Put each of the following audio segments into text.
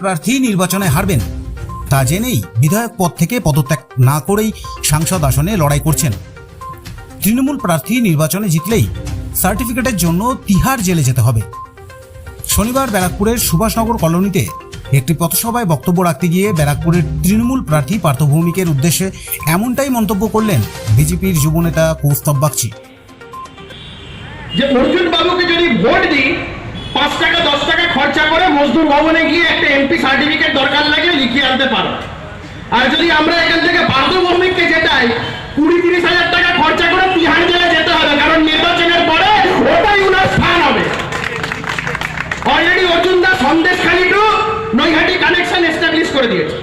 প্রার্থী নির্বাচনে হারবেন। তা জেনেই বিধায়ক পদ থেকে পদত্যাগ না করেই সাংসদ আসনে লড়াই করছেন। তৃণমূল প্রার্থী নির্বাচনে জিতলেই সার্টিফিকেটের জন্য তিহার জেলে যেতে হবে। শনিবার ব্যারাকপুরের সুভাষনগর কলোনিতে একটি পথসভায় বক্তব্য রাখতে গিয়ে ব্যারাকপুরের তৃণমূল প্রার্থী পার্থ ভৌমিকের উদ্দেশ্যে এমনটাই মন্তব্য করলেন বিজেপির যুবনেতা কৌস্তব বাগচি। যে অর্জুন বাবুকে যদি ভোট দিই পাঁচ টাকা, দশ টাকা খরচা করে মজদুর ভবনে গিয়ে একটা এমপি সার্টিফিকেট দরকার লাগে লিখিয়ে আনতে পারো। আর যদি আমরা এখান থেকে পার্থ ভৌমিককে জেতাই, কুড়ি তিরিশ হাজার টাকা খরচা করে তিহাড় জেলে যেতে হবে, কারণ নির্বাচনের পরে ওটাই উনার স্থান হবে। অলরেডি অর্জুন দা সন্দেশ খালি টু নৈহাটি কানেকশন এস্টাবলিশ করে দিয়েছে।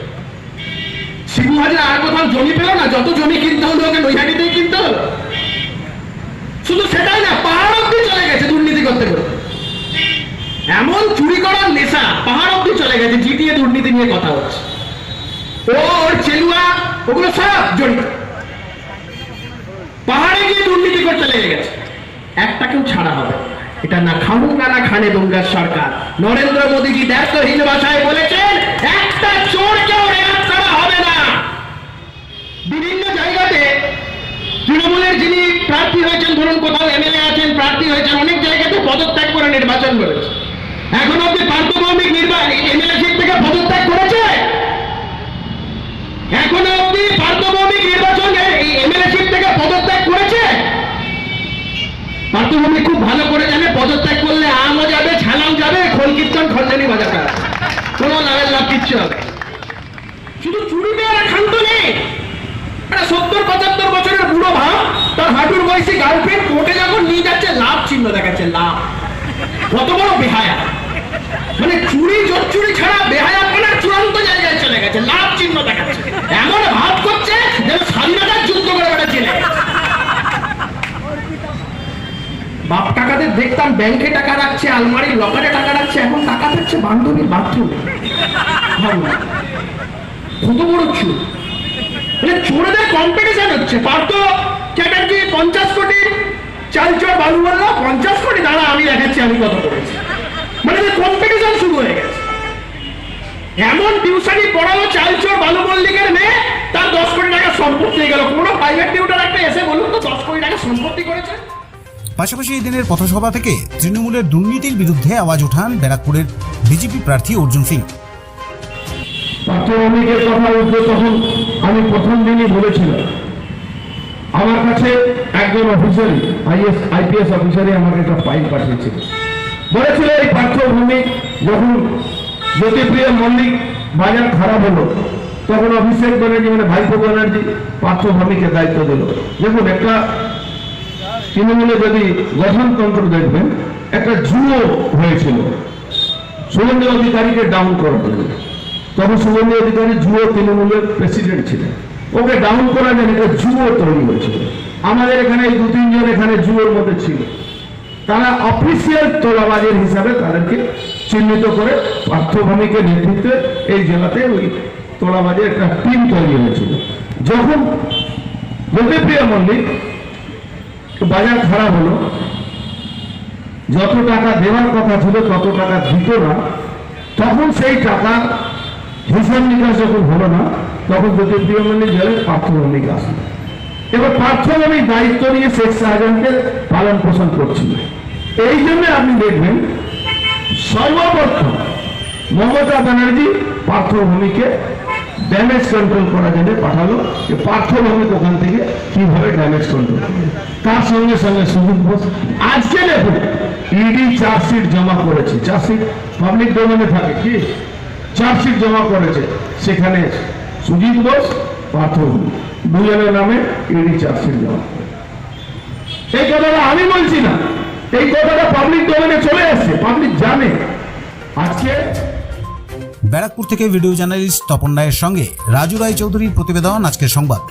শিবু হাজার আর কোথাও জমি পেল না? যত জমি কিনতে হলো ওকে নৈহাটিতেই কিনতে হলো শুধু সেটাই না পাহাড় অব্দি চলে গেছে দুর্নীতি করতে করতে এমন চুরি করার নেশা পাহাড় অব্দি চলে গেছে জিটিএ দুর্নীতি নিয়ে কথা হচ্ছে। ওর চেলুয়া, ওগুলো সব জড়িত। পাহাড়ে গিয়ে দুর্নীতি করতে লেগে গেছে। একটাকেও ছাড়া হবে এটা না খামুঙ্গা না খানে দুঙ্গার সরকার। নরেন্দ্র মোদীজি দায়িত্বহীন ভাষায় বলেছেন, একটা চোরকেও রেয়াত করা হবে না। বিভিন্ন জায়গাতে তৃণমূলের যিনি প্রার্থী হয়েছেন, ধরুন কোথাও এমএলএ আছেন, প্রার্থী হয়েছেন, অনেক জায়গাতে পদত্যাগ করে নির্বাচন করেছে। এখন অব্দি পার্থভৌমিক নির্বাচন এমএলএ থেকে পদত্যাগ করেছে? এখনও অব্দি পার্থভৌমিক নির্বাচন এমএলএ থেকে পদত্যাগ করেছে? পার্থভৌমিক খুব ভালো করে জানে, পদত্যাগ করলে আমও যাবে, ছানাও যাবে, খোল কীর্তন খঞ্জানি বাজাতে হবে। কোনো লাভের লাভ কিচ্ছু হবে শুধু চুরিতে আর ক্ষান্ত নেই। সত্তর, পঁচাত্তর বছরের বুড়ো ভাব তার হাঁটুর বয়সী গার্লফ্রেন্ড কোর্টে যখন নিয়ে যাচ্ছে, লাভ চিহ্ন দেখাচ্ছে, লাভ। কত বড় বেহায়া। মানে চুরি জোর চুরি ছাড়া বেহায়া পনার চূড়ান্ত জায়গায় চলে গেছে, লাভ চিহ্ন দেখাচ্ছে। এমন ভাব করছে যেন স্বাধীনতার যুদ্ধ করে বেড়া বাপ টাকাদের দেখতাম ব্যাংকে টাকা রাখছে, আলমারির লকারে টাকা রাখছে, এখন টাকা থাকছে বান্ধবীর বাথরুমে কত বড় চুর। মানে চোরেদের কম্পিটিশন হচ্ছে। পার্থ চ্যাটার্জি পঞ্চাশ কোটি চাল চোর বালু বলল পঞ্চাশ কোটি, দাঁড়া, আমি দেখাচ্ছি, আমি কত করেছি। কম্পিটিশন শুরু হয়ে গেছে। এমন টিউশনি পড়ালো চাল চোর বালু মল্লিকের মেয়ে তার দশ কোটি টাকা সম্পত্তি হয়ে গেল। কোনো প্রাইভেট টিউটার একটা এসে বলুন তো দশ কোটি টাকা সম্পত্তি করেছে। পাশাপাশি এই দিনের পথসভা থেকে তৃণমূলের দুর্নীতির বিরুদ্ধে আওয়াজ ওঠান ব্যারাকপুরের বিজেপি প্রার্থী অর্জুন সিং। পাঠ্যভূমিকের কথা উঠবে তখন আমি প্রথম দিনই বলেছিলাম। আমার কাছে একজন অফিসারই আইএস আইপিএস অফিসারই আমাকে একটা ফাইল পাঠিয়েছিল। বলেছিল এই পাঠ্যভূমি যখন জ্যোতিপ্রিয় মল্লিক বাজার খারাপ হলো, তখন অভিষেক ব্যানার্জি মানে ভাইপো ব্যানার্জি পাঠ্যভূমিকে দায়িত্ব দিল। দেখুন, একটা তৃণমূলে যদি গঠনতন্ত্র দেখবেন, একটা জুয়ো হয়েছিল। শুভেন্দু অধিকারীকে ডাউন করা হলো। তখন শুভেন্দু অধিকারী যুব তৃণমূলের প্রেসিডেন্ট ছিলেন। ওকে ডাউন করা যেন এটা যুব তৈরি হয়েছিল। আমাদের এখানে এই দু তিনজন এখানে যুবর মধ্যে ছিল। তারা অফিসিয়াল তোলাবাজের হিসাবে তাদেরকে চিহ্নিত করে পার্থভূমিকে নেতৃত্বে এই জেলাতে ওই তোলাবাজের একটা টিম তৈরি হয়েছিল। যখন জ্যোতিপ্রিয়া মল্লিক বাজার খারাপ হলো, যত টাকা দেওয়ার কথা ছিল, তত টাকা দিত না। তখন সেই টাকা হিসাব নিকাশ যখন হলো না, তখন জ্যোতিপ্রিয় মন্দির জেলে পার্থভূমিক আসলো। এবার পার্থভূমিক দায়িত্ব নিয়ে শেখ শাহজাহানকে পালন পোষণ করছিল। এই জন্য আপনি দেখবেন সর্বপ্রথম মমতা ব্যানার্জি পার্থভূমিকে ড্যামেজ কন্ট্রোল করার জন্য পাঠালো যে পার্থভূমিক ওখান থেকে কীভাবে ড্যামেজ কন্ট্রোল তার সঙ্গে সঙ্গে সুজিত বোস আজকে দেখুন ইডি চার্জশিট জমা করেছে। চার্জশিট পাবলিক ডোমেনে থাকে কি? চার্জশিট জমা করেছে। সেখানে সুজিত বোস পার্থভূমি। দুজনের নামে ইডি চার্জশিট জমা। এই কথাটা আমি বলছি না। এই কথাটা পাবলিক ডোমেনে চলে আসছে পাবলিক জানে। আজকে ব্যারাকপুর থেকে ভিডিও জার্নালিস্ট তপন রায়ের সঙ্গে রাজু রায় চৌধুরীর প্রতিবেদন, আজকের সংবাদ।